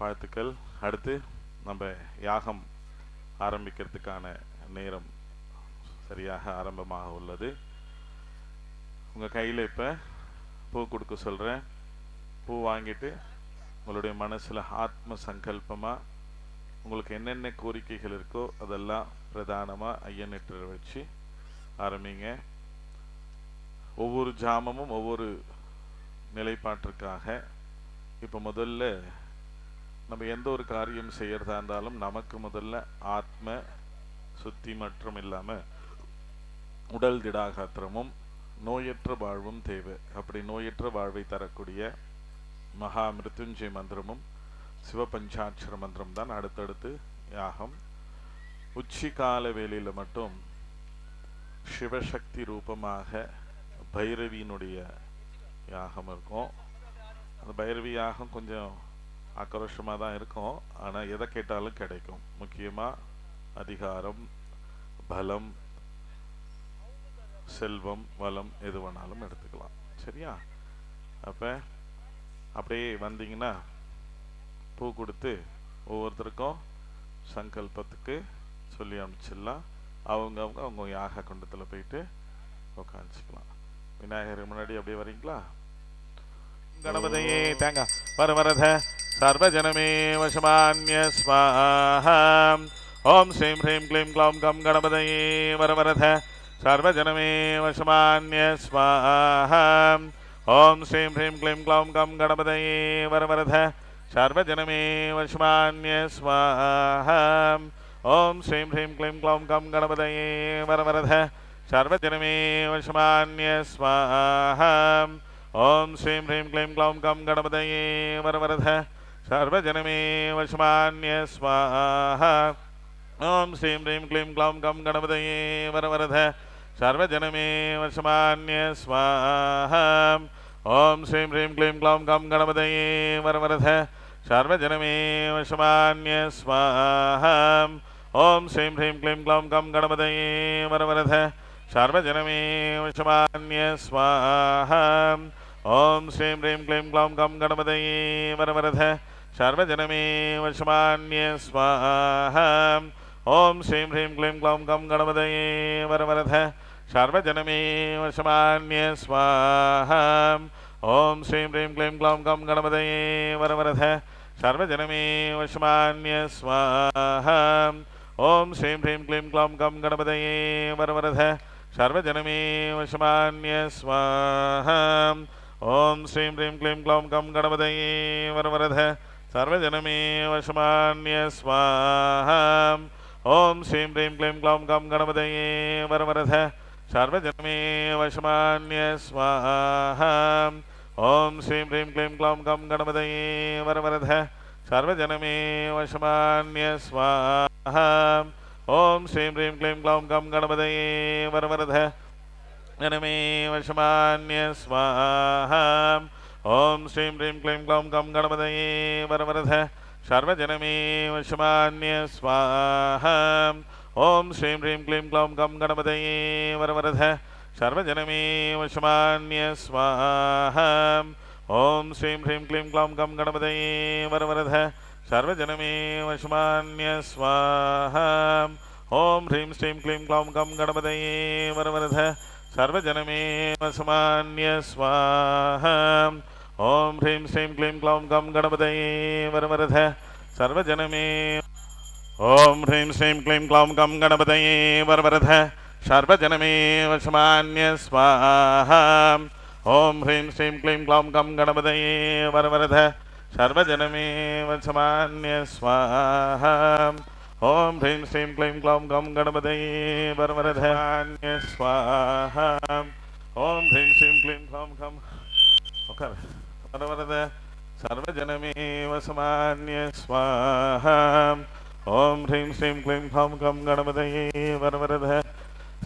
வாழ்த்துக்கள். அடுத்து நம்ம யாகம் ஆரம்பிக்கிறதுக்கான நேரம் சரியாக ஆரம்பமாக உள்ளது. உங்கள் கையில் இப்போ பூ கொடுக்க சொல்கிறேன் பூ வாங்கிட்டு உங்களுடைய மனசில் ஆத்ம சங்கல்பமாக உங்களுக்கு என்னென்ன கோரிக்கைகள் இருக்கோ அதெல்லாம் பிரதானமாக ஐயனிட்டு வச்சு ஆரம்பிங்க. ஒவ்வொரு ஜாமமும் ஒவ்வொரு நிலைப்பாட்டிற்காக இப்போ முதல்ல நம்ம எந்த ஒரு காரியம் செய்யறதா இருந்தாலும் நமக்கு முதல்ல ஆத்ம சுத்தி மற்றும் இல்லாமல் உடல் திடாகாத்திரமும் நோயற்ற வாழ்வும் தேவை. அப்படி நோயற்ற வாழ்வை தரக்கூடிய மகா மிருத்யுஞ்சய மந்திரமும் சிவபஞ்சாட்சர மந்திரம் தான் அடுத்தடுத்து யாகம். உச்சி கால மட்டும் சிவசக்தி ரூபமாக பைரவியினுடைய யாகம் இருக்கும். அந்த பைரவி யாகம் கொஞ்சம் ஆக்ரோஷமாக தான் இருக்கும். ஆனால் எதை கேட்டாலும் கிடைக்கும். முக்கியமாக அதிகாரம் பலம் செல்வம் வளம் எது வேணாலும் எடுத்துக்கலாம். சரியா? அப்போ அப்படியே வந்தீங்கன்னா பூ கொடுத்து ஒவ்வொருத்தருக்கும் சங்கல்பத்துக்கு சொல்லி அனுப்பிச்சிடலாம். அவங்கவுங்க அவங்க யாக குண்டத்தில் போயிட்டு உட்காந்துச்சிக்கலாம் விநாயகர் முன்னாடி அப்படியே வரீங்களா? गणपतये त्याग वरवरध सर्वजनमे वशमान्य स्वाहा। ॐ श्रीं ह्रीं क्लीं क्लौं गं गणपतये वरवरध सर्वजनमे वशमान्य स्वाहा। ॐ श्रीं ह्रीं क्लीं क्लौं गं गणपतये वरवरध सर्वजनमे वशमान्य स्वाहा। ॐ श्रीं ह्रीं क्लीं क्लौं गं गणपतये वरवरध सर्वजनमे वशमान्य स्वाहा। ॐ श्रीं ह्रीं क्लीं क्लौं गं गणपतये वरवरध सर्वजनमे वशमान्य स्वाहा। ॐ श्रीं ह्रीं क्लीं क्लौं गं गणपतये वरवरध सर्वजनमे वशमान्य स्वाहा। ॐ श्रीं ह्रीं क्लीं क्लौं गं गणपतये वरवरध सर्वजनमे वशमान्य स्वाहा। ॐ श्रीं ह्रीं क्लीं क्लौं गं गणपतये वरवरध सर्वजनमे वशमान्य स्वाहा। ॐ श्रीं ह्रीं क्लीं क्लौं गं गणपतये वरवरध सर्वजनमे वशमान्य स्वाहा। ॐ श्रीं ह्रीं क्लीं क्लौं गं गणपतये वरवरध सर्वजनमे वशमान्य स्वाहा। ॐ श्रीं ह्रीं क्लीं क्लौं गं गणपतये वरवरध सर्वजनमे वशमान्य स्वाहा। ॐ श्रीं ह्रीं क्लीं क्लौं गं गणपतये वरवरध सर्वजनमे वशमान्य स्वाहा। ॐ श्रीं ह्रीं क्लीं क्लौं गं गणपतये वरवरध सर्वजनमे वशमान्य स्वाहा। ॐ श्रीं ह्रीं क्लीं क्लौं गं गणपतये वरवरध सर्वजनमे वशमान्य स्वाहा। ॐ श्रीं ह्रीं क्लीं क्लौं गं गणपतये वरवरध सर्वजनमे वशमान्य स्वाहा। ॐ श्रीं ह्रीं क्लीं क्लौं गं गणपतये वरवरध जनमे वशमान्य स्वाहा ॐ श्रीं ह्रीं क्लीं क्लौं गं गणपतये वरवरध। सर्वजनमे वशमान्य स्वाहा ॐ श्रीं ह्रीं क्लीं क्लौं गं गणपतये वरवरध। सर्वजनमे वशमान्य स्वाहा ॐ श्रीं ह्रीं क्लीं क्लौं गं गणपतये वरवरध। सर्वजनमे वशमान्य स्वाहा ॐ ह्रीं श्रीं क्लीं क्लौं गं गणपतये वरवरध। सर्वजनमे वशमान्य स्वाहा। ॐ ह्रीं श्रीं क्लीं क्लौं गं गणपतये वरवरध। सर्वजनमे ॐ ह्रीं श्रीं क्लीं क्लौं गं गणपतये वरवरध। सर्वजनमे वशमान्य स्वाहा। ॐ ह्रीं श्रीं क्लीं क्लौं गं गणपतये वरवरध। सर्वजनमे वशमान्य स्वाहा। ॐ ह्रीं श्रीं क्लीं क्लौं गं गणपतये वरवरधान्य स्वाहा। ॐ ह्रीं श्रीं क्लीं क्लौं गं। ओकर वरवरद सर्वजनमे वसमान्य स्वाहा। ॐ ह्रीं श्रीं क्लीं क्लौं गं गणपतये वरवरद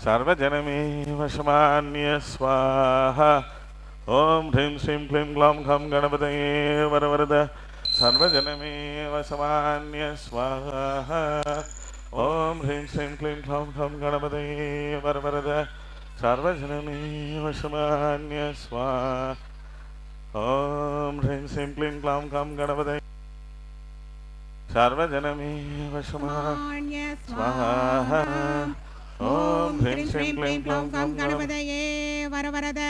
सर्वजनमे वशमान्य स्वाहा। ॐ ह्रीं श्रीं क्लीं क्लौं गं गणपतये वरवरद सर्वजनमे वसमान्य स्वाहा। ॐ ह्रीं श्रीं क्लीं क्लौं गं गणपतये वरवरद। सर्वजनमे वशमान्य स्वाहा। ॐ ह्रीं श्रीं क्लीं क्लौं गं गणपतये सर्वजनमे वशमा मान्य स्वाहा। ॐ ह्रीं श्रीं क्लीं ग्लौं गं गणपतये वरवरद।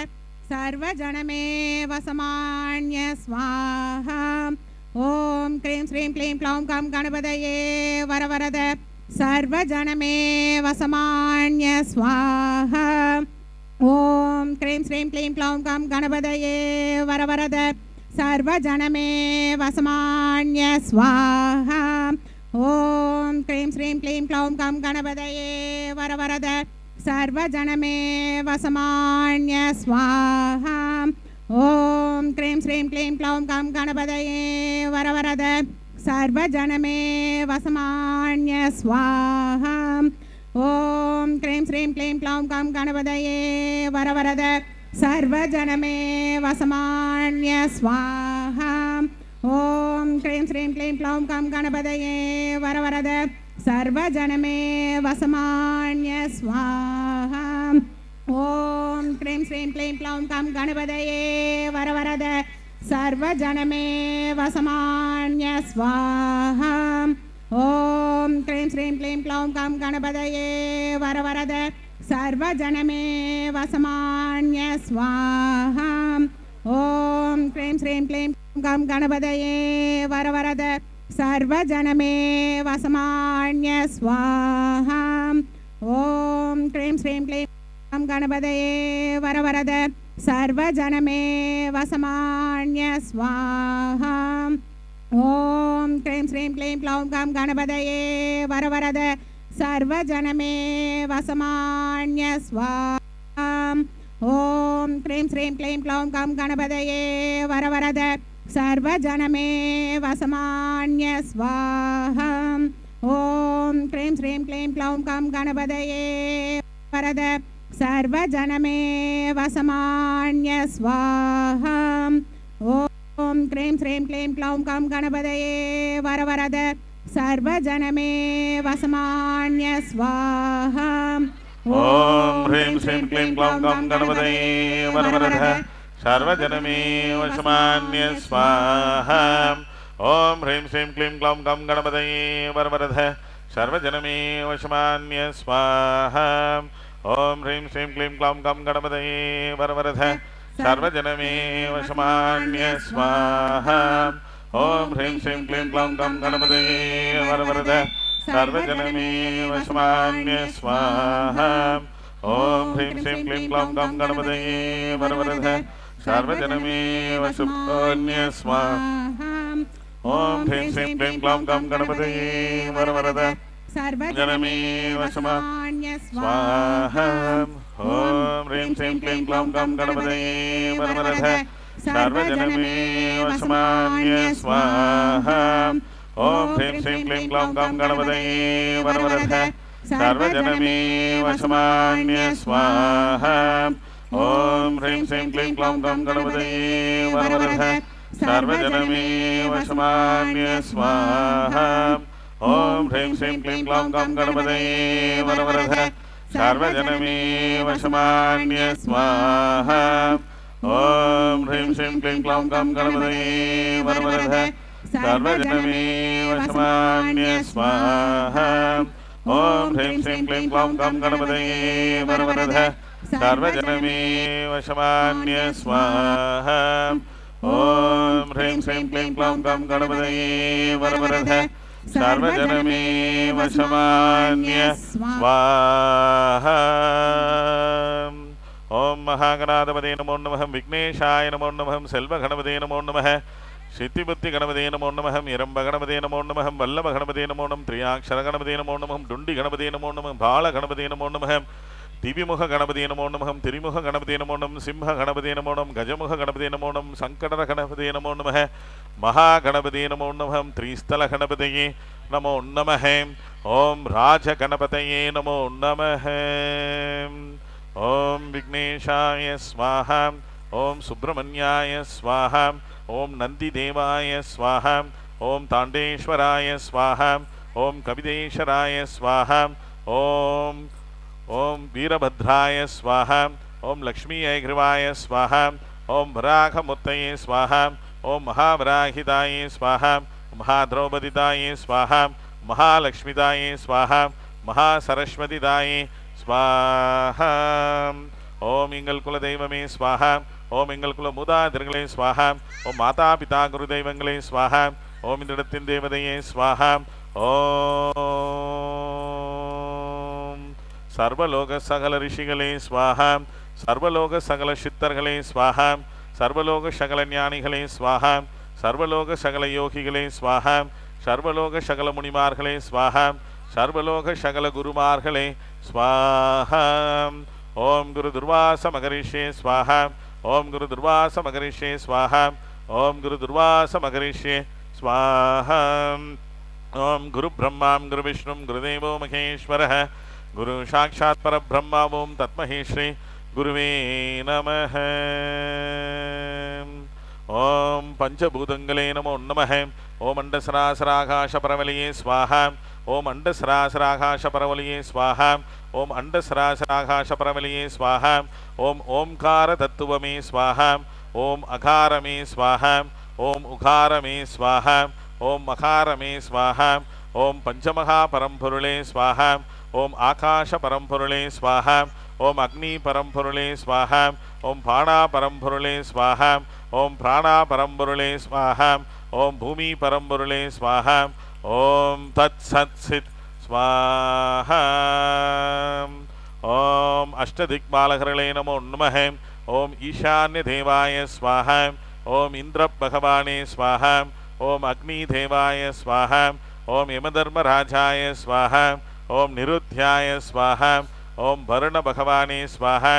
सर्वजनमे वसमान्य स्वाहा। ॐ क्रीं श्रीं क्लीं क्लौं गं गणपतये वरवरद सर्वजनमे वसमान्य स्वाहा। ॐ क्रीं श्रीं क्लीं क्लौं गं गणपतये वरवरद सर्वजनमे वसमान्य स्वाहा। ॐ क्रीं श्रीं क्लीं क्लौं गं गणपतये वरवरद सर्वजनमे वसमान्य स्वाहा। ஓம் க்ரீம் ஸ்ரீம் க்ளீம் க்ளௌம் கம் கணபதயே வரவரத சர்வஜனமே வசமான்ய ஸ்வாஹா. ஓம் க்ரீம் ஸ்ரீம் க்ளீம் க்ளௌம் கம் கணபதயே வரவரத சர்வஜனமே வசமான்ய ஸ்வாஹா. ஓம் க்ரீம் ஸ்ரீம் க்ளீம் க்ளௌம் கம் கணபதயே வரவரத சர்வஜனமே வசமான்ய ஸ்வாஹா. ஓம் க்ரீம் ஸ்ரீம் க்ளீம் க்ளௌம் கம் கணபதையே வரவரத சர்வஜனமே வசமான்ய ஸ்வாஹாம். ஓம் க்ரீம் ஸ்ரீம் க்ளீம் க்ளௌம் கம் கணபதையே வரவரத சர்வஜனமே வசமான்ய ஸ்வாஹாம். ஓம் க்ரீம் ஸ்ரீம் க்ளீம் கம் கணபதையே வரவரத சர்வஜனமே வசமான்ய ஸ்வாஹாம். ஓம் க்ரீம் ஸ்ரீம் க்ளீம் கணபதயே வரவரத சர்வஜனமே வசமான்ய ஸ்வாஹா. ஓம் க்ரீம் ஸ்ரீம் க்ளீம் க்ளௌம் கம் கணபதயே வரவரத சர்வஜனமே வசமான்ய ஸ்வாஹாம் ஓம் க்ரீம் ஸ்ரீம் க்ளீம் க்ளௌம் கம் கணபதயே வரவரத சர்வஜனமே வசமான்ய ஸ்வாஹாம் ஓம் க்ரீம் ஸ்ரீம் க்ளீம் க்ளௌம் கம் கணபதயே வரத वरद सर्वजनमे वसमान्य स्वाहा ॐ क्रीं श्रीं क्लीं क्लौं गं गणपतये वरवरद सर्वजनमे वसमान्य स्वाहा ॐ ह्रीं श्रीं क्लीं ग्लौं गं गणपतये वरवरद सर्वजनमे वशमान्य स्वाहा ॐ ह्रीं श्रीं क्लीं ग्लौं गं गणपतये वरवरद सर्वजनमे वशमान्य स्वाहा ॐ ह्रीं श्रीं क्लीं ग्लौं गं गणपतये वरवरद सर्वजनमे वशमान्य स्वाहा। ॐ ह्रीं श्रीं क्लीं ग्लौं गं गणपतये वरवरद सर्वजनमे वशमान्य स्वाहा। ॐ ह्रीं श्रीं क्लीं ग्लौं गं गणपतये वरवरद सर्वजनमे वशमान्य स्वाहा। ॐ ह्रीं श्रीं क्लीं ग्लौं गं गणपतये वरवरद सर्वजनमे वसमान्य स्वाहा ॐ ह्रीं श्रीं क्लीं ग्लौं गं गणपतये वशमान्य स्वाहा ॐ ह्रीं श्रीं क्लीं ग्लौं गं गणपतये वरवरद सर्वजनमे वशमान्य स्वाहा ॐ ह्रीं श्रीं क्लीं ग्लौं गं गणपतये वरवरद सर्वजनमे वशमान्य स्वाहा ॐ ह्रीं श्रीं क्लीं ग्लौं गं गणपतये वरवरद सर्वजनमे वशमान्य स्वाहा। ॐ ह्रीं श्रीं क्लीं क्लौं गं गणपतये वरवरद सर्वजनमे वशमान्य स्वाहा। ॐ ह्रीं श्रीं क्लीं ग्लौं गं गणपतये वरवरद सर्वजनमे वशमान्य स्वाहा। ॐ ह्रीं श्रीं क्लीं क्लौं गं गणपतये वरवरद सर्वजनमे वशमान्य स्वाहा ॐ महागणाधिपते नमो नमः विघ्नेशाय नमो नमः सेल्वगणपते नमो नमः सिद्धिबुद्धिगणपते नमो नमः इरम्बगणपते नमो नमः वल्लभगणपते नमो नमः त्रियाक्षरगणपते नमो नमः डुण्डिगणपते नमो திவிமுக கணபதி நமோன்மகம் திரிமுக கணபதி நமோனம் சிம்ஹ கணபதி நமோனம் கஜமுக கணபதி நமோனம் சங்கடர கணபதி நமோ நமக மகா கணபதி நமோன்னமகம் திரிஸ்தல கணபதியே நமோ நமக ஓம் ராஜ கணபதையே நமோ நமக ஓம் விக்னேஷாய ஸ்வாஹாம் ஓம் சுப்பிரமணியாய ஸ்வாஹாம் ஓம் நந்தி தேவாய ஸ்வாஹாம் ஓம் தாண்டேஸ்வராய ஸ்வாஹாம் ஓம் கவிதேஸ்வராய ஸ்வாஹாம் ஓம் ॐ वीरभद्राय स्वाहा ॐ लक्ष्मी ऐघ्रिवाय स्वाहा ॐ वराघमुत्तये स्वाहा ॐ महावराहिताय स्वाहा महाद्रौपदिदाये स्वाहा महालक्ष्मीदाये स्वाहा महासरस्वतिदाये स्वाहा ஓம் எங்கள் குல தெய்வமே ஸ்வாஹா ஓம் எங்கள் குல மூதாதிர்களே ஸ்வாஹா ஓம் மாதா பிதா குரு தெய்வங்களே ஸ்வாஹா ஓம் இந்த இடத்தின் தேவதையே ஸ்வாஹா ஓம் சர்வலோக சகல ரிஷிகளே ஸ்வாஹா சர்வலோக சகல சித்தர்களே ஸ்வாஹா சர்வலோக சகல ஞானிகளே ஸ்வாஹா சர்வலோக சகல யோகிகளே ஸ்வாஹா சர்வலோக சகல முனிமார்களே ஸ்வாஹா சர்வலோக சகல குருமார்களே ஸ்வாஹா ஓம் குரு துர்வாச மகரிஷே ஸ்வாஹா ஓம் குரு துர்வாச மகரிஷே ஸ்வாஹா ஓம் குரு துர்வாச மகரிஷே ஸ்வாஹா ஓம் குரு பிரம்மாம் குரு விஷ்ணும் குருதேவோ மகேஸ்வரः गुरु गुरुसाक्षात्परब्रह्म ॐ तत्महे श्री गुरुवे नमः। ॐ पञ्चभूतङ्गले नमो नमः। ॐ अण्डसरासराकाशपरवलये स्वाहा। ॐ अण्डसरासराकाशपरवलये स्वाहा। ॐ अण्डसरासराकाशपरवलिये स्वाह। ॐकारदत्तुवमे स्वाह। ओम् अकार मे स्वाहा। ॐ उकार मे स्वाह। ॐ मकार मे स्वाह। ॐ पञ्चमहापरंपुरुले स्वाहा। ओम आकाश परंपुरले स्वाहा, ओम अग्नि परंपुरले स्वाहा, ओम प्राणा परंपुरले स्वाहा, ओम प्राणा परंपुरले स्वाहा, ओम भूमि परंपुरले स्वाहा, ओम तत्सत् स्वाहा, ओम अष्टदिक्पालकरले नमो नमः, ओम ईशान्य स्वाह स्वाहा ओम इंद्र भगवाने स्वाहा, ओम अग्निदेवाय स्वाह, ओम यमधर्मराजा स्वाह ॐ निरुध्याय स्वाहा ॐ वरुणभगवाने स्वाहा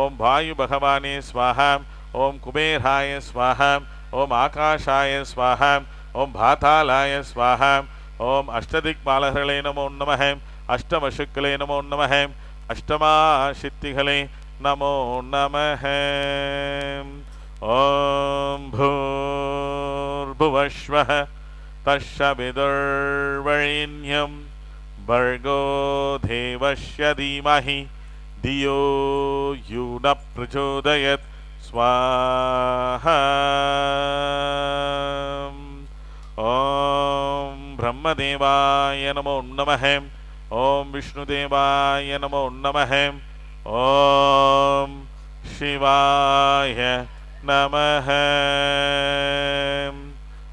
ॐ वायुभगवाने स्वाहा ॐ कुबेराय स्वाहा ॐ आकाशाय स्वाहा ॐ भातालाय स्वाहा ॐ अष्टदिक्पालहृले नमो नमः अष्टमशुक्ले नमो नमः अष्टमाशित्तिहले नमो नमः। ॐ भूर्भुवश्वः तदुर्वैन्यम् भर्गो देवस्य धीमहि धियो यो न प्रचोदयत्। स्वाहा। ॐ ब्रह्मदेवाय नमो नमः। ॐ विष्णुदेवाय नमो नमः। ॐ शिवाय नमः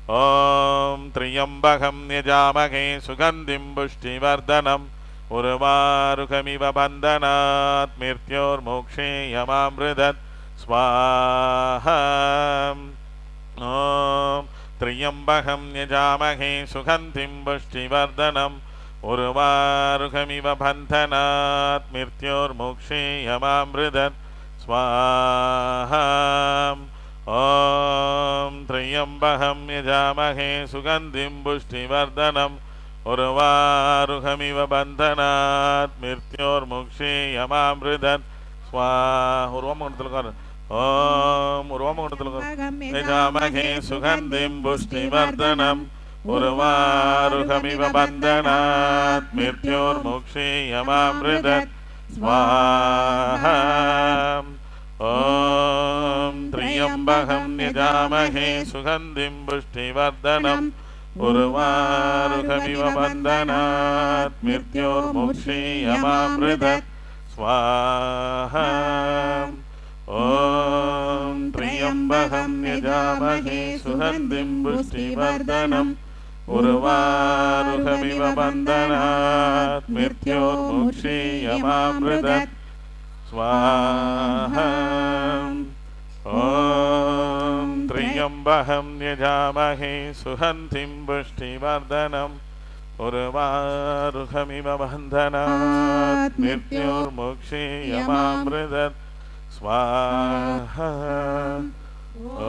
ॐ त्र्यम्बकं यजामहे सुगन्धिं पुष्टिवर्धनम् उर्वारुकमिव बन्धनात् मृत्योर्मोक्षे यमामृदत्। स्वाहा। ॐ त्र्यम्बकं यजामहे सुगन्धिं पुष्टिवर्धनम् उर्वारुकमिव बन्धनात् मृत्योर्मोक्षे यमामृदत्। स्वाहा। ॐ त्र्यम्बकं यजामहे सुगन्धिं पुष्टिवर्धनम् उर्वारुहमिव बन्धनात् मृत्योर्मुक्षे यमामृदत् स्वाहा उर्वमगुणतिलकार ॐ उर्वमगुणतिलकार यजामहे सुगन्धिं पुष्टिवर्धनम् उर्वारुहमिव बन्धनात् मृत्योर्मुक्षे यमामृदत् स्वाहा। ॐ त्र्यम्बकं यजामहे सुगन्धिं पुष्टिवर्धनम् उर्वारुकमिव बन्धनात् मृत्योर्मुक्षे यमामृदत् स्वाहा ॐ त्र्यम्बकं यजामहे सुगन्धिं पुष्टिवर्धनम् उर्वारुकमिव बन्धनात् मृत्योर्मुक्षे यमामृदत् स्वाहा ॐ त्र्यम्बकं यजामहे सुहन्तिं पुष्टिवर्धनम् उर्वारुहमिव बन्धनात् मृत्योर्मोक्षे यमामृदत्। स्वाहा।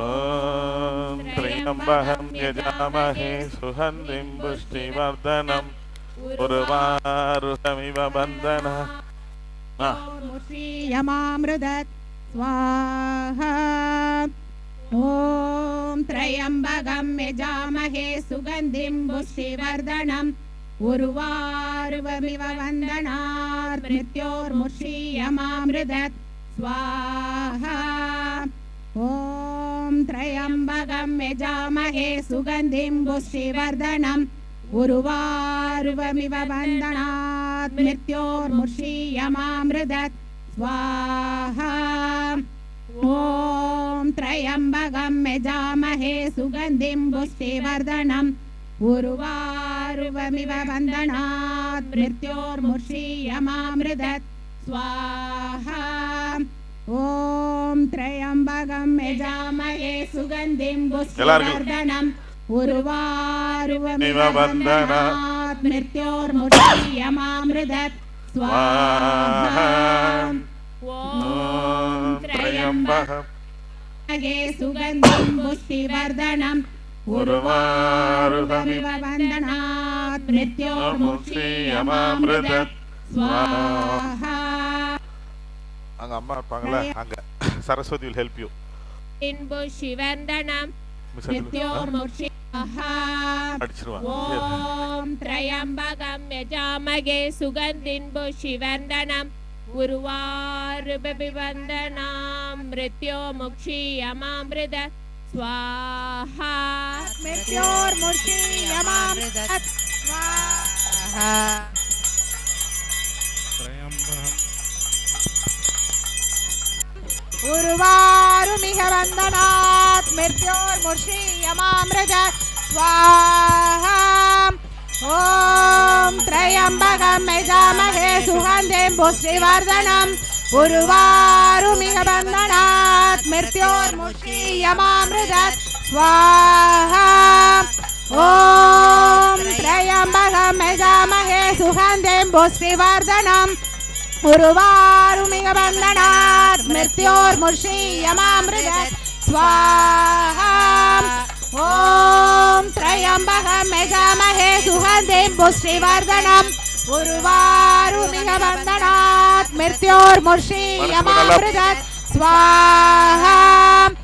ॐ त्र्यम्बकं यजामहे सुहन्तिं पुष्टिवर्धनम् उर्वारुहमिव बन्धनात् स्वाहा। ॐ त्र्यम्बकं यजामहे सुगन्धिं पुष्टिवर्धनम् उर्वारुवमिव वन्दनात् मृत्योर्मुषीयमामृदत् स्वाहा। ॐ त्र्यम्बकं यजामहे सुगन्धिं पुष्टिवर्धनम् उर्वारुवमिव वन्दनात् मृत्योर्मुषीयमामृदत् स्वाहा। ॐ त्र्यम्बकं यजामहे सुगन्धिं पुष्टिवर्धनम् उर्वारुवमिव वन्दनात् मृत्योर्मुषीयमामृदत्। स्वाहा। ॐ त्र्यम्बकं यजामहे सुगन्धिं पुष्टिवर्धनम् उर्वारुवमिव वन्दनात् मृत्योर्मुषीयमामृदत् स्वाहा ॐ உலகே சுகந்தம் புஷ்டிவர்தனம் உருவாருதமிவ வந்தனாத் மிருத்யோ முக்ஷியமாமிருத ஸ்வாஹா. அங்க அம்மா இருப்பாங்களே मृत्यो मुक्षीयमामृत स्वाहा मृत्योर्मुक्षीयमामृत स्वाहा उर्वारुमिह वन्दनात् मृत्योर्मुषीयमामृत स्वाहा ॐ त्र्यम्बकं यजामहे सुगन्धिं पुष्टिवर्धनम् उर्वारुमिह वन्दनात् मृत्योर्मुषीयमामृत स्वाहा। ॐ त्र्यम्बकं यजामहे सुगन्धिं पुष्टिवर्धनम्। उर्वारुमिह वन्दनात् मृत्योर्मुषीयमामृतत् स्वाहा। ॐ त्र्यम्बकं यजामहे सुगन्धिं पुष्टिवर्धनम्। उर्वारुमिह वन्दनात् मृत्योर्मुषीयमामृतत् Swam.